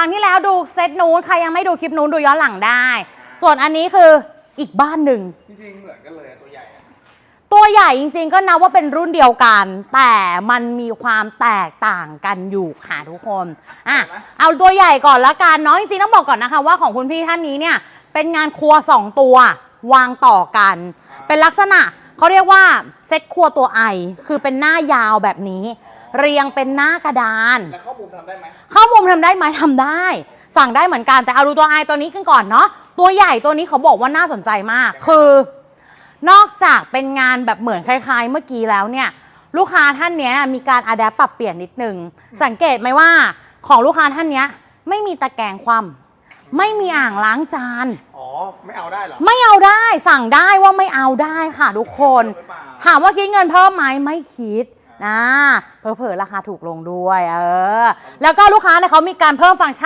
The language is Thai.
รั้งที่แล้วดูเซตนู้นใครยังไม่ดูคลิปนู้นดูย้อนหลังได้ ส่วนอันนี้คืออีกบ้านหนึ่ง จริงๆเหมือนกันเลยตัวใหญ่อะตัวใหญ่จริงๆก็นับว่าเป็นรุ่นเดียวกัน แต่มันมีความแตกต่างกันอยู่ค่ะทุกคนอะเอาตัวใหญ่ก่อนละกันเนาะจริงๆต้องบอกก่อนนะคะว่าของคุณพี่ท่านนี้เนี่ยเป็นงานครัว 2 ตัววางต่อกัน เป็นลักษณะเขาเรียกว่าเซ็ตครัวตัวไอคือเป็นหน้ายาวแบบนี้ เรียงเป็นหน้ากระดาน แล้วข้อมูล ทำได้ไหมเข้ามุมทำได้ไหมทำได้ สั่งได้เหมือนกันแต่เอาดูตัวไอตัวนี้กันก่อนเนาะตัวใหญ่ตัวนี้เขาบอกว่าน่าสนใจมาก คือ นอกจากเป็นงานแบบเหมือนคล้าย ๆ เมื่อกี้แล้วเนี่ย ลูกค้าท่านเนี้ยมีการอัดแอปปรับเปลี่ยนนิดนึงสังเกตไหมว่าของลูกค้าท่านเนี้ยไม่มีตะแกรงคว่ำไม่มีอ่างล้างจาน อ๋อ ไม่เอาได้เหรอ ไม่เอาได้สั่งได้ว่าไม่เอาได้ค่ะทุกคนหรือเปล่าถามว่าคิดเงินเพิ่มไหมไม่คิด นะเผลอๆราคาถูกลงด้วยเออแล้วก็ลูกค้าเนี่ยเขามีการเพิ่มฟังก์ชัน